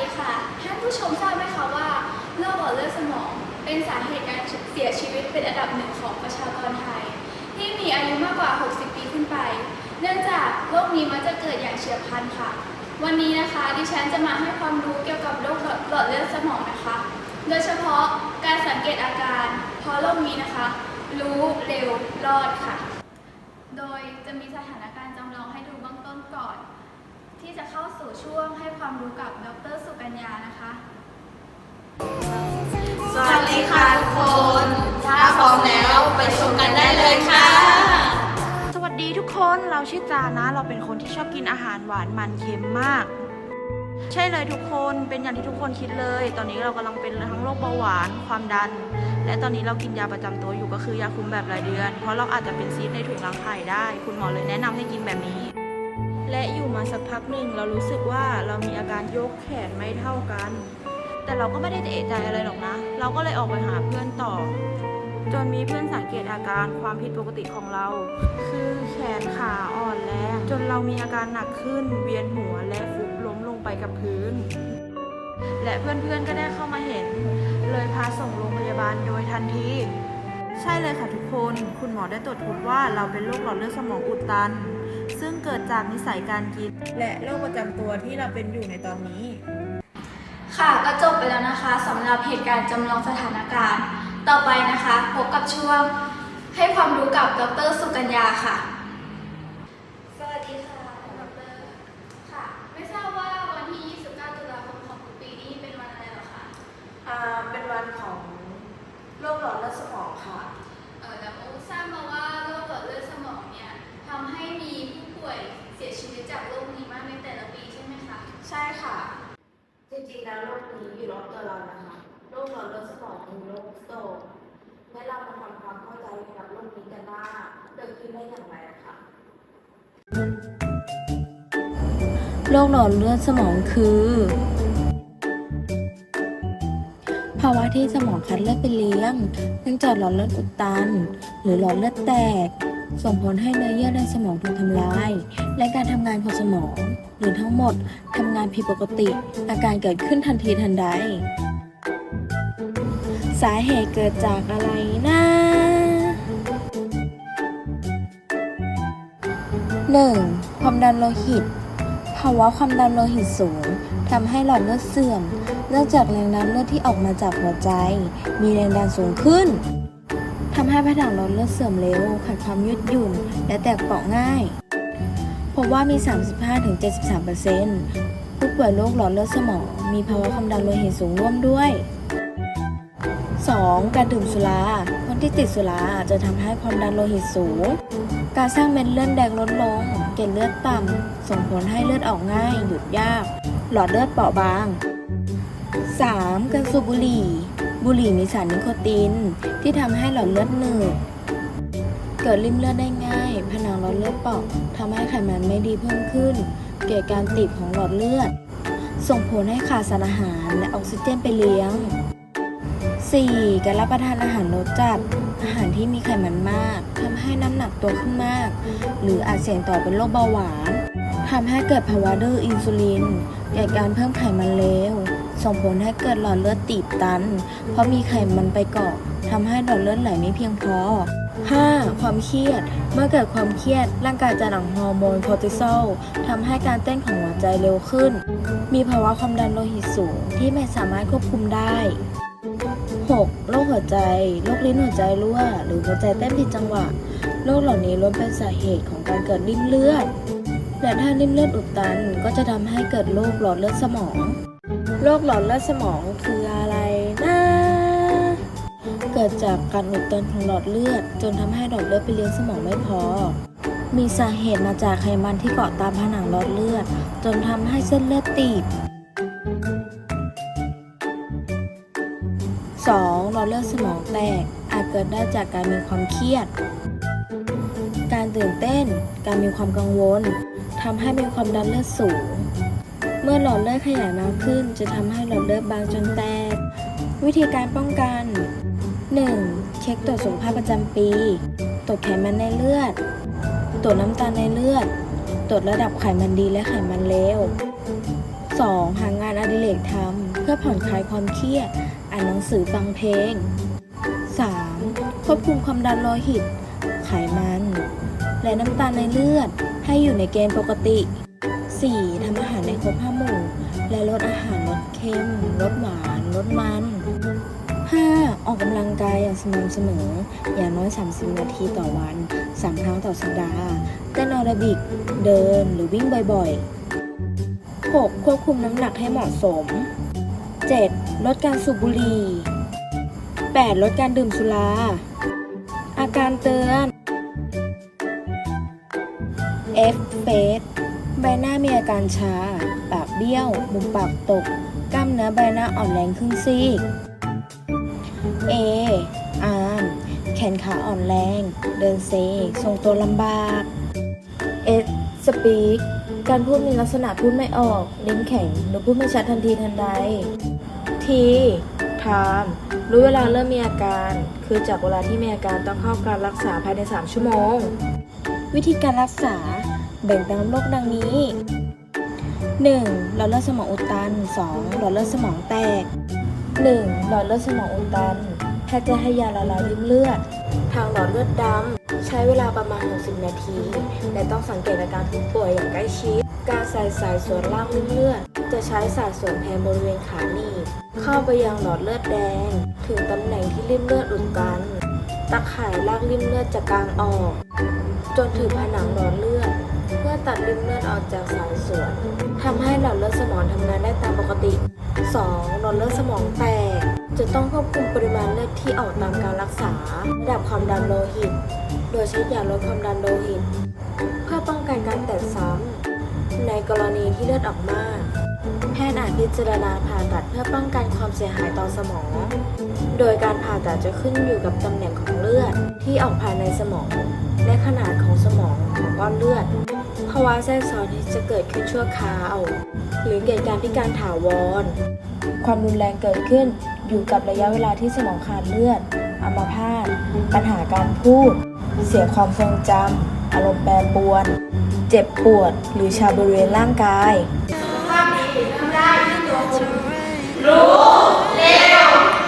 ดีค่ะท่านผู้ชมทราบไหมคะว่าโรคหลอดเลือดสมองเป็นสาเหตุการเสียชีวิตเป็นอันดับหนึ่งของประชากรไทย ที่มีอายุมากกว่า 60 ปีขึ้นไป เนื่องจากโรคนี้มักจะเกิดอย่างเฉียบพลันค่ะ วันนี้นะคะดิฉันจะมาให้ความรู้เกี่ยวกับโรคหลอดเลือดสมองนะคะ โดยเฉพาะการสังเกตอาการเพราะโรคนี้นะคะ รู้เร็วรอดค่ะ โดยจะมีสถานการณ์จำลองให้ดูเบื้องต้นก่อน ที่จะเข้าสู่ช่วงให้ความรู้กับดรสุกัญญานะคะ สวัสดีค่ะทุกคน ถ้าพร้อมแล้วไปชมกันได้เลยค่ะ สวัสดีทุกคนเราชื่อจานะ เราเป็นคนที่ชอบกินอาหารหวานมันเค็มมาก ใช่เลยทุกคนเป็นอย่างที่ทุกคนคิดเลย ตอนนี้เรากำลังเป็นทั้งโรคเบาหวานความดัน และตอนนี้เรากินยาประจำตัวอยู่ก็คือยาคุมแบบรายเดือน เพราะเราอาจจะเป็นซีสต์ในถุงรังไข่ได้ คุณหมอเลยแนะนำให้กินแบบนี้ และอยู่มาสักพักหนึ่งเรารู้สึกว่าเรามีอาการยกแขนไม่เท่ากัน แต่เราก็ไม่ได้เอะใจอะไรหรอกนะ เราก็เลยออกไปหาเพื่อนต่อ จนมีเพื่อนสังเกตอาการความผิดปกติของเรา คือแขนขาอ่อนแรงจนเรามีอาการหนักขึ้น เวียนหัวและฟุบล้มลงไปกับพื้น และเพื่อนๆก็ได้เข้ามาเห็น เลยพาส่งโรงพยาบาลโดยทันทีใช่เลยค่ะทุกคน คุณหมอได้ตรวจพบว่าเราเป็นโรคหลอดเลือดสมองอุดตัน ซึ่งเกิดจากนิสัยการกิน และโรคประจำตัวที่เราเป็นอยู่ในตอนนี้ ค่ะก็จบไปแล้วนะคะสำหรับเหตุการณ์จำลองสถานการณ์ ต่อไปนะคะพบกับช่วงให้ความรู้กับดรสุกัญญาค่ะ สวัสดีค่ะดรค่ะ ไม่ทราบว่าวันที่ 29 ตุลาคมของทุกปีนี้เป็นวันอะไรเหรอคะอ่าเป็นวันของโรคหลอดเลือดสมองค่ะ เออแล้วทราบมาว่า จากโรคนี้มากในแต่ละปีใช่ไหมคะ ใช่ค่ะ จริงๆ แล้วโรคนี้อยู่รอบตัวเรานะคะโรคหลอดเลือดสมองคือโรคสโตรกและเรามาทำความเข้าใจเกี่ยวกับโรคนี้กันว่าเกิดขึ้นได้อย่างไรค่ะโรคหลอดเลือดสมองคือ ภาวะที่สมองคัดเลือดไปเลี้ยง เนื่องจากหลอดเลือดอุดตัน หรือหลอดเลือดแตก ส่งผลให้เนื้อเยื่อในสมองถูกทำลาย และการทำงานของสมอง หรือทั้งหมดทำงานผิดปกติ อาการเกิดขึ้นทันทีทันใด สาเหตุเกิดจากอะไรนะ 1. ความดันโลหิต ภาวะความดันโลหิตสูงทำให้หลอดเลือดเสื่อม เนื่องจากแรงดันเลือดที่ออกมาจากหัวใจ มีแรงดันสูงขึ้น ทำให้ผนังลอดเลือดเสื่อมเร็วขาดความยืดหยุ่น และแตกเปราะง่ายพบว่ามี 35-73%ผู้ป่วยโรคหลอดเลือดสมอง มีภาวะความดันโลหิตสูงร่วมด้วย 2. การดื่มสุรา คนที่ติดสุราจะทำให้ความดันโลหิตสูง การสร้างเม็ดเลือดแดงลดลง เกล็ดเลือดต่ำส่งผลให้เลือดออกง่าย หยุดยาก หลอดเลือดเปราะบาง 3. การสูบบุหรี่ บุหรี่มีสารนิโคติน ที่ทำให้หลอดเลือดหนืดเกิดริ่มเลือดได้ง่าย ผนังหลอดเลือดเปราะทำให้ไขมันไม่ดีเพิ่มขึ้น เกิดการตีบของหลอดเลือด ส่งผลให้ขาดสารอาหารและออกซิเจนไปเลี้ยง 4. การรับประทานอาหารรสจัด อาหารที่มีไขมันมากทำให้น้ำหนักตัวขึ้นมาก หรืออาจเสี่ยงต่อเป็นโรคเบาหวานทำให้เกิดภาวะดื้ออินซูลินเกิดการเพิ่มไขมันเลว ส่งผลให้เกิดหลอดเลือดตีบตัน เพราะมีไขมันไปเกาะทำให้หลอดเลือดไหลไม่เพียงพอ 5. ความเครียด เมื่อเกิดความเครียด ร่างกายจะหลั่งฮอร์โมนคอร์ติซอลทำให้การเต้นของหัวใจเร็วขึ้น มีภาวะความดันโลหิตสูงที่ไม่สามารถควบคุมได้ 6. โรคหัวใจ โรคลิ้นหัวใจรั่ว หรือหัวใจเต้นผิดจังหวะ โรคเหล่านี้ล้วนเป็นสาเหตุของการเกิดริ่มเลือด และถ้าริ่มเลือดอุดตันก็จะทำให้เกิดโรคหลอดเลือดสมอง โรคหลอดเลือดสมองคืออะไรนะ เกิดจากการอุดตันของหลอดเลือด จนทำให้หลอดเลือดไปเลี้ยงสมองไม่พอ มีสาเหตุมาจากไขมันที่เกาะตามผนังหลอดเลือด จนทำให้เส้นเลือดตีบ 2. หลอดเลือดสมองแตก อาจเกิดได้จากการมีความเครียด การตื่นเต้น การมีความกังวลทำให้มีความดันเลือดสูง มื่อหลอดเลือดขยายมากขึ้น จะทำให้หลอดเลือดบางจนแตก วิธีการป้องกัน 1. เช็คตรวจสุขภาพประจำปี ตรวจไขมันในเลือด ตรวจน้ำตาลในเลือด ตรวจระดับไขมันดีและไขมันเลว 2. หางานอดิเรกทำเพื่อผ่อนคลายความเครียด อ่านหนังสือฟังเพลง 3. ควบคุมความดันโลหิต ไขมัน และน้ำตาลในเลือดให้อยู่ในเกณฑ์ปกติ 4. ทำอาหารในครบห้าหมู่ และลดอาหารลดเค็มลดหวานลดมัน 5. ออกกำลังกายอย่างสม่ำเสมอ อย่างน้อย 30 นาทีต่อวัน 3 ครั้งต่อสัปดาห์เต้นแอโรบิก เดินหรือวิ่งบ่อยๆ 6. ควบคุมน้ำหนักให้เหมาะสม 7. ลดการสูบบุหรี่ 8. ลดการดื่มสุรา อาการเตือน F เฟส ใบหน้ามีอาการชา ปากเบี้ยว มุมปากตก กล้ามเนื้อใบหน้าอ่อนแรงครึ่งซีก A อาร์มแขนขาอ่อนแรง เดินเซทรงตัวลำบาก S สปีกการพูดมีลักษณะพูดไม่ออก ลิ้นแข็ง หรือพูดไม่ชัดทันทีทันใด T ไทม์รู้เวลาเริ่มมีอาการ คือจากเวลาที่มีอาการต้องเข้าการรักษาภายใน 3 ชั่วโมง วิธีการรักษา แบ่งตามโรคดังนี้ 1. หลอดเลือดสมองอุดตัน 2. หลอดเลือดสมองแตก 1. หลอดเลือดสมองอุดตันแพทย์จะให้ยาละลายริ่มเลือด ทางหลอดเลือดดำ ใช้เวลาประมาณ 60 นาทีและต้องสังเกตอาการผู้ป่วยอย่างใกล้ชิด การใส่สายส่วนล่างริ่มเลือด จะใช้สายส่วนแทนบริเวณขาหนีบเข้าไปยังหลอดเลือดแดง ถึงตำแหน่งที่ริ่มเลือดอุดตัน ตะข่ายลากริ่มเลือดจะกกลางออก จนถึงผนังหลอดเลือด ตัดริมเลือดออกจากสายส่วนทำให้หลอดเลือดสมองทำงานได้ตามปกติ 2. หลอดเลือดสมองแตก จะต้องควบคุมปริมาณเลือดที่ออกตามการรักษา ระดับความดันโลหิต โดยใช้ยาลดความดันโลหิต เพื่อป้องกันการแตกซ้ำในกรณีที่เลือดออกมากแพทย์อาจพิจารณาผ่าตัดเพื่อป้องกันความเสียหายต่อสมอง โดยการผ่าตัดจะขึ้นอยู่กับตำแหน่งของเลือดที่ออกภายในสมอง และขนาดของสมองของก้อนเลือด ภาวะแทรกซ้อนที่จะเกิดขึ้นชั่วคราว หรือเกิดการพิการถาวร ความรุนแรงเกิดขึ้นอยู่กับระยะเวลาที่สมองขาดเลือดอัมพาตปัญหาการพูด เสียความทรงจำอารมณ์แปรปรวน เจ็บปวด หรือชาบริเวณร่างกายภาพนี้ได้ที่ตัวคุณรู้เร็ว